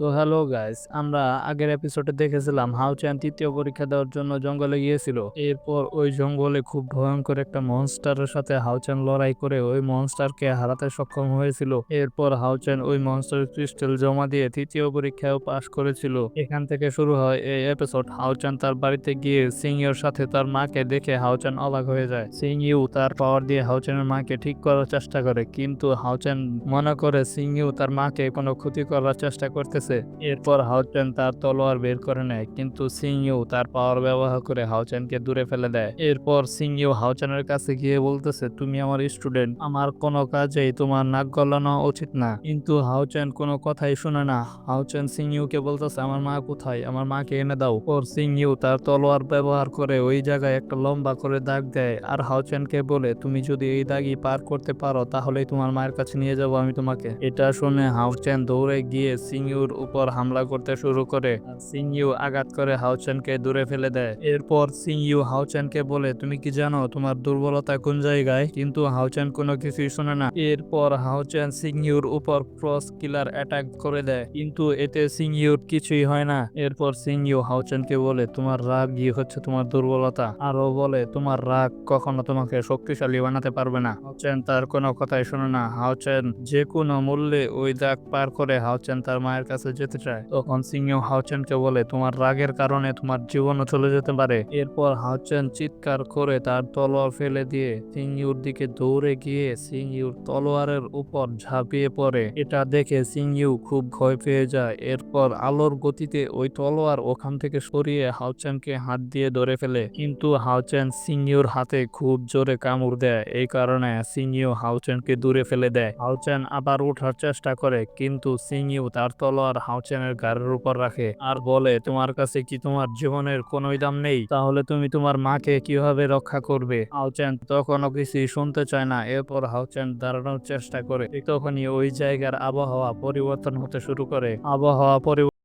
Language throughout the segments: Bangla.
তো হ্যালো গাইস, আমরা আগের এপিসোডে দেখেছিলাম হাউচ্যান তৃতীয় পরীক্ষা দেওয়ার জন্য জঙ্গলে গিয়েছিল। এরপর ওই জঙ্গলে খুব ভয়ঙ্কর একটা মনস্টারের সাথে হাউচ্যান লড়াই করে ওই মনস্টারকে হারাতে সক্ষম হয়েছিল। এরপর হাউচ্যান ওই মনস্টার ক্রিস্টাল জমা দিয়ে তৃতীয় পরীক্ষায়ও পাশ করেছিল। এখান থেকে শুরু হয় এই এপিসোড হাউচ্যান তার বাড়িতে গিয়ে সিংইউর সাথে তার মাকে দেখে হাউচ্যান অবাক হয়ে যায়। সিং ইউ তার পাওয়ার দিয়ে হাউচ্যানের মাকে ঠিক করার চেষ্টা করে, কিন্তু হাউচ্যান মনে করে সিং ইউ তার মাকে কোনো ক্ষতি করার চেষ্টা করতেছে। এরপর হাউচেন তার তলোয়ার বের করে নেয়, কিন্তু সিংইউ তার পাওয়ার ব্যবহার করে হাউচেনকে দূরে ফেলে দেয়। এরপর সিংইউ হাউচেনের কাছে গিয়ে বলতেছে, তুমি আমার স্টুডেন্ট, আমার কোনো কাজেই তোমার নাক গলানো উচিত না। কিন্তু হাউচেন কোনো কথাই শুনে না। হাউচেন সিংইউকে বলতেছে, আমার মা কোথায়? আমার মাকে এনে দাও। ওর সিংইউ তার তলোয়ার ব্যবহার করে ওই জায়গায় একটা লম্বা করে দাগ দেয় আর হাউচেনকে বলে, তুমি যদি এই দাগই পার করতে পারো, তাহলেই তোমার মায়ের কাছে নিয়ে যাব আমি তোমাকে। এটা শুনে হাউচেন দৌড়ে গিয়ে সিংইউর উপর হামলা করতে শুরু করে আর সিংইউ আঘাত করে হাউচেনকে দূরে ফেলে দেয়। এরপর সিংইউ হাউচেনকে বলে, তুমি কি জানো তোমার দুর্বলতা কোন জায়গায়? কিন্তু হাউচেন কোনো কিছুই শোনে না। এরপর হাউচেন সিংইউর উপর ক্রস কিলার অ্যাটাক করে দেয়, কিন্তু এতে সিংইউর কিছুই হয় না। এরপর সিংইউ হাউচেনকে বলে, তোমার রাগই হচ্ছে তোমার দুর্বলতা। আরও বলে, তোমার রাগ কখনো তোমাকে শক্তিশালী বানাতে পারবে না। হাউচেন তার কোনো কথাই শোনে না। হাউচেন যে কোনো মূল্যে ওই দাগ পার করে হাউচেন তার মায়ের কাছে যেতে চায়। তখন সিংহ হাউচেনকে বলে, তোমার রাগের কারণে তোমার জীবনও চলে যেতে পারে। এরপর হাউচেন চিৎকার করে তার তলোয়ার ফেলে দিয়ে সিংইউর দিকে দৌড়ে গিয়ে সিংইউর তলোয়ারের উপর ঝাঁপিয়ে পড়ে। এটা দেখে সিংইউ খুব ভয় পেয়ে যায়। এরপর আলোর গতিতে ওই তলোয়ার ওখান থেকে সরিয়ে হাউচেনকে হাত দিয়ে ধরে ফেলে। কিন্তু হাউচেন সিংইউর হাতে খুব জোরে কামড় দেয়। এই কারণে সিংইউ হাউচেনকে দূরে ফেলে দেয়। হাউচেন আবার ওঠার চেষ্টা করে, কিন্তু সিংইউ তার তলোয়ার হাউচেনের গাড়ির উপর রাখে। আর বলে, তোমার কাছে কি তোমার জীবনের কোনোই দাম নেই? তাহলে তুমি তোমার মাকে কীভাবে রক্ষা করবে? হাউচেন তখনও কিছুই শুনতে চায় না। এরপর হাউচেন দাঁড়ানোর চেষ্টা করে। তখনই ওই জায়গার আবহাওয়া পরিবর্তন হতে শুরু করে। আবহাওয়া পরিবর্তন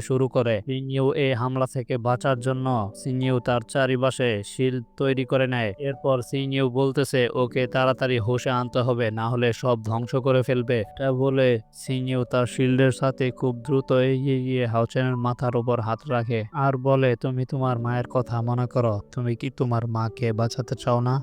শুরু করে। সিনিউ এই হামলা থেকে বাঁচার জন্য সিনিউ তার চারিপাশে শিল তৈরি করে নেয়। এরপর সিনিউ বলতেছে, ওকে তাড়াতাড়ি হোসে আনতে হবে, না হলে সব ধ্বংস করে ফেলবে। এটা বলে সিনিউ তার শিল্ডের সাথে খুব দ্রুত এগিয়ে গিয়ে হাউচেনের মাথার উপর হাত রাখে। আর বলে, তুমি তোমার মায়ের কথা মনে করো। তুমি কি তোমার মাকে বাঁচাতে চাও না?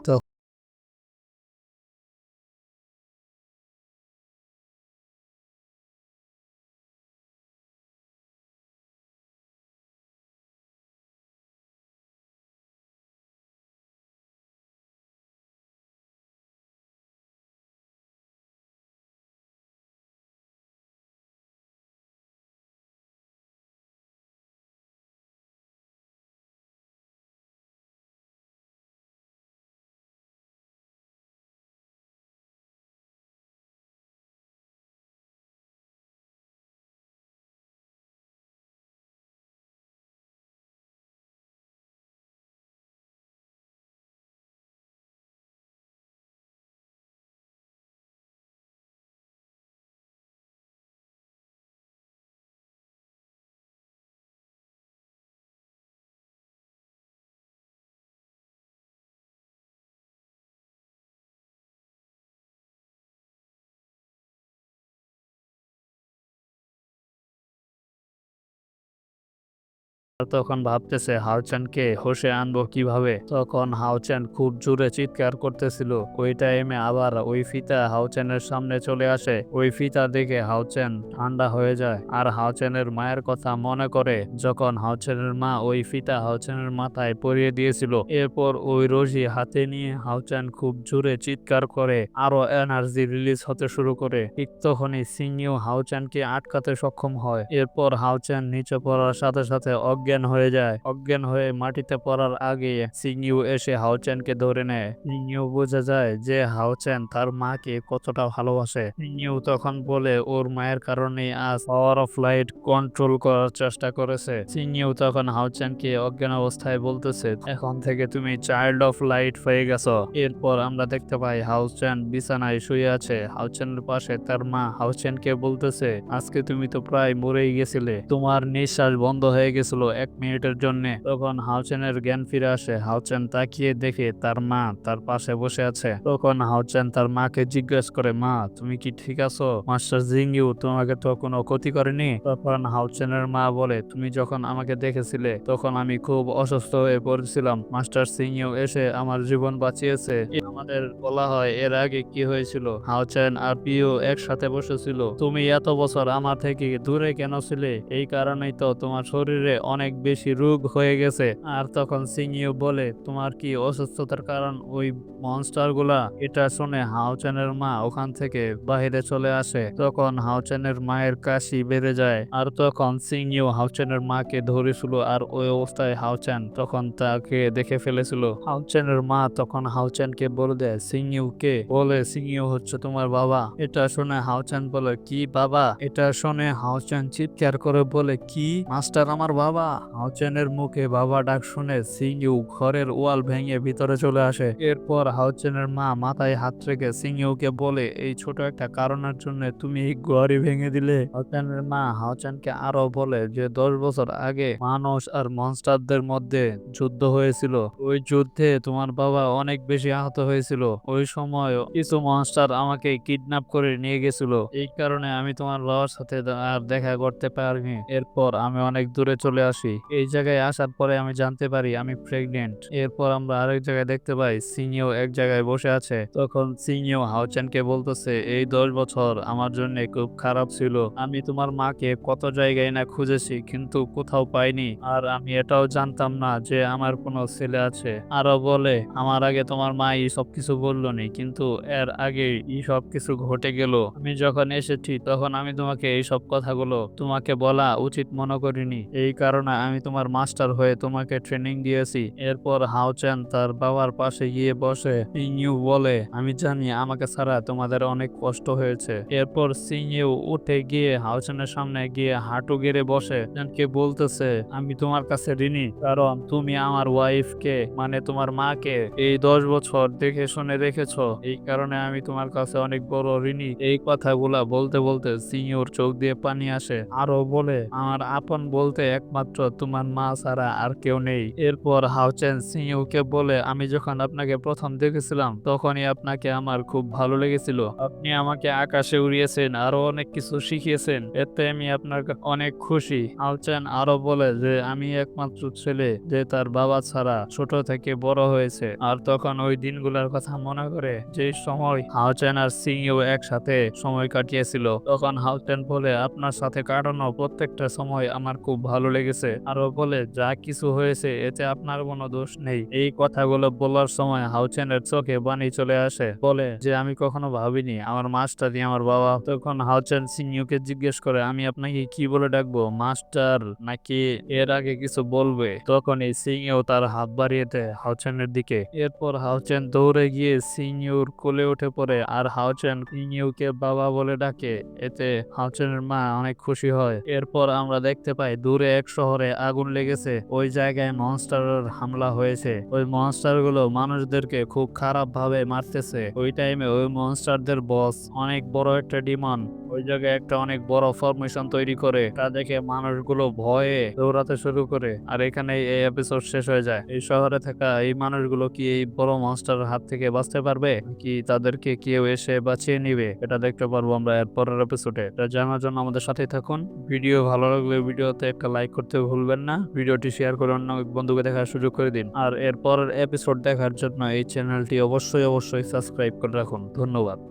তখন ভাবতেছে হাউচানকে হোসে আনব কীভাবে। তখন হাউচান খুব জোরে চিৎকার করতেছিল। ওই টাইমে আবার ওই ফিতা হাউচানের সামনে চলে আসে। ওই ফিতা দেখে হাউচেন ঠান্ডা হয়ে যায় আর হাউচেনের মায়ের কথা মনে করে যখন হাউচেনের মা ওই ফিতা হাউচেনের মাথায় পরিয়ে দিয়েছিল। এরপর ওই রশি হাতে নিয়ে হাউচান খুব জোরে চিৎকার করে আরও এনার্জি রিলিজ হতে শুরু করে। ঠিক তখনই সিংইউ হাউচানকে আটকাতে সক্ষম হয়। এরপর হাউচান নিচে পড়ার সাথে সাথে অজ্ঞান হয়ে যায়। অজ্ঞান হয়ে মাটিতে পড়ার আগে সিংইউ এসে হাউচানকে ধরে নেয়। সিংইউ বোঝা যায় যে হাউচান তার মাকে কতটা ভালোবাসে। সিংইউ তখন বলে, ওর মায়ের কারণে আজ পাওয়ার অফ লাইট কন্ট্রোল করার চেষ্টা করেছে। সিংইউ তখন হাউচানকে অজ্ঞান অবস্থায় বলতেছে, এখন থেকে তুমি চাইল্ড অফ লাইট হয়ে গেছো। এরপর আমরা দেখতে পাই হাউচান বিছানায় শুয়ে আছে। হাউচানের পাশে তার মা হাউচানকে বলতেছে, আজকে তুমি তো প্রায় মরেই গেছিলে। তোমার নিঃশ্বাস বন্ধ হয়ে গেছিল। এক মিনিটের জন্য। তখন হাউচেনের জ্ঞান ফিরে আসে। হাউচেন তাকিয়ে দেখে তার মা তার পাশে বসে আছে। তখন হাউচেন তার মাকে জিজ্ঞেস করে, মা, তুমি কি ঠিক আছো? মাস্টার জিংইউ তোমাকে তো কোনো ক্ষতি করেনি? তখন হাউচেনের মা বলে, তুমি যখন আমাকে দেখেছিলে, তখন আমি খুব অসুস্থ হয়ে পড়েছিলাম। মাস্টার সিংইউ এসে আমার জীবন বাঁচিয়েছে। আমাদের বলা হয়, এর আগে কি হয়েছিল? হাউচেন আর পিও একসাথে বসেছিল। তুমি এত বছর আমার থেকে দূরে কেন ছিলে? এই কারণেই তো তোমার শরীরে অনেক বেশি রোগ হয়ে গেছে। আর তখন সিংইউ বলে, তোমার কি অসুস্থতার কারণ ওই মনস্টারগুলা এটা শুনে হাউচেনের মা ওখান থেকে বাহিরে চলে আসে। তখন হাউচেনের মায়ের কাশি বেড়ে যায়। আর তখন সিংইউ হাউচেনের মাকে ধরেছিল আর ওই অবস্থায় হাউচেন তখন তাকে দেখে ফেলেছিল। হাউচেনের মা তখন হাউচেনকে বলে দেয় সিংইউ কে? বলে সিংইউ হচ্ছে তোমার বাবা। এটা শুনে হাউচেন বলে, কি বাবা? এটা শুনে হাউচেন চিৎকার করে বলে, কি মাস্টার আমার বাবা? হাউচেনের মুখে বাবা ডাক শুনে সিংইউ ঘরের ওয়াল ভেঙে ভিতরে চলে আসে। এরপর হাউচেনের মা মাথায় হাত রেখে সিংইউকে বলে, এই ছোট একটা কারণের জন্য তুমি এই ঘরই ভেঙে দিলে? হাউচেনের মা হাউচেনকে আরও বলে যে, দশ বছর আগে মানুষ আর মনস্টারদের মধ্যে যুদ্ধ হয়েছিল। ওই যুদ্ধে তোমার বাবা অনেক বেশি আহত হয়েছিল। ওই সময় কিছু মনস্টার আমাকে কিডন্যাপ করে নিয়ে গেছিল। এই কারণে আমি তোমার বাবার সাথে আর দেখা করতে পারিনি। এরপর আমি অনেক দূরে চলে আসি। এই জায়গায় আসার পরে আমি জানতে পারি আমি প্রেগনেন্ট এরপর আমরা আরেক জায়গায় দেখতে পাই সিনিও এক জায়গায় বসে আছে। তখন সিনিও হাউচেনকে বলতেছে, এই দশ বছর আমার জন্য খুব খারাপ ছিল। আমি তোমার মাকে কত জায়গায় না খুঁজেছি, কিন্তু কোথাও পাইনি। আর আমি এটাও জানতাম না যে আমার কোনো ছেলে আছে। আরও বলে, আমার আগে তোমার মা এই সব কিছু বলল নি, কিন্তু এর আগে এই সব কিছু ঘটে গেল। আমি যখন এসেছি, তখন আমি তোমাকে এই সব কথাগুলো তোমাকে বলা উচিত মনে করিনি। এই কারণে আমি তোমার মাস্টার হয়ে তোমাকে ট্রেনিং দিয়েছি। এরপর হাউচেন তার বাবার পাশে গিয়ে বসে সিংইউ বলে, আমি জানি আমাকে ছাড়া তোমাদের অনেক কষ্ট হয়েছে। এরপর সিং ইউ উঠে গিয়ে হাউচেনের সামনে গিয়ে হাঁটু গেড়ে বসে। কে বলতেছে, আমি তোমার কাছে ঋণী, কারণ তুমি আমার ওয়াইফকে মানে তোমার মাকে, এই দশ বছর দেখে শুনে রেখেছো। এই কারণে আমি তোমার কাছে অনেক বড় ঋণী। এই কথাগুলা বলতে বলতে সিনিয়র চোখ দিয়ে পানি আসে। আরও বলে, আমার আপন বলতে একমাত্র তোমার মা ছাড়া আর কেউ নেই। এরপর হাউচেন সিনিয়রকে বলে, আমি যখন আপনাকে প্রথম দেখেছিলাম, তখনই আপনাকে আমার খুব ভালো লেগেছিল। আপনি আমাকে আকাশে উড়িয়েছেন আরও অনেক কিছু শিখিয়েছেন। এতে আমি আপনার অনেক খুশি। হাউচেন আরও বলে, যে আমি একমাত্র ছেলে, যে তার বাবা ছাড়া ছোট থেকে বড় হয়েছে। আর তখন ওই দিনগুলোর কথা মনে করে যে সময় হাউচেন আর সিংইউ একসাথে সময় কাটিয়েছিল, তখন হাউচেন বলে, আপনার সাথে কাটানো প্রত্যেকটা সময় আমার খুব ভালো লেগেছে। আরও বলে, যা কিছু হয়েছে, এতে আপনার কোনো দোষ নেই। এই কথাগুলো বলার সময় হাউচেনের চোখে বাণী চলে আসে। বলে, যে আমি কখনো ভাবিনি, আমার মাস্টারই আমার বাবা। তখন হাউচেন সিংইউকে জিজ্ঞেস করে, আমি আপনাকে কি বলে ডাকবো, মাস্টার নাকি এর আগে কিছু বলবে? তখন এই সিংইউ তার হাত বাড়িয়ে দেয় হাউচেনের দিকে। এরপর হাউচেন দৌড়ে গিয়ে সিংইউর কোলে উঠে পড়ে আর হাউচেন সিংইউকে বাবা বলে ডাকে। এতে হাউচেনের মা অনেক খুশি হয়। এরপর আমরা দেখতে পাই দূরে এক শহরে আগুন লেগেছে। ওই জায়গায় মনস্টারের হামলা হয়েছে। ওই মনস্টারগুলো মানুষদেরকে খুব খারাপ ভাবে মারতেছে। ওই টাইমে ওই মনস্টারদের বস অনেক বড় একটা ডিমন ওই জায়গায় একটা অনেক বড় ফরমেশন তৈরি করে। তা দেখে মানুষগুলো ভয়ে দৌড়াতে শুরু করে। আর এখানে এই এপিসোড শেষ হয়ে যায়। এই শহরে থাকা এই মানুষগুলো কি এই বড় মনস্টারের হাত থেকে বাঁচতে পারবে? কি তাদেরকে কেউ এসে বাঁচিয়ে নিবে? এটা দেখতে পারব আমরা এর পরের এপিসোডে এটা জানার জন্য আমাদের সাথে থাকুন। ভিডিও ভালো লাগলে ভিডিওতে একটা লাইক করতে ভুলবেন না। ভিডিওটি শেয়ার করে অন্য বন্ধুকে দেখার সুযোগ করে দিন। আর এরপরের এপিসোড দেখার জন্য এই চ্যানেলটি অবশ্যই অবশ্যই সাবস্ক্রাইব করে রাখুন। ধন্যবাদ।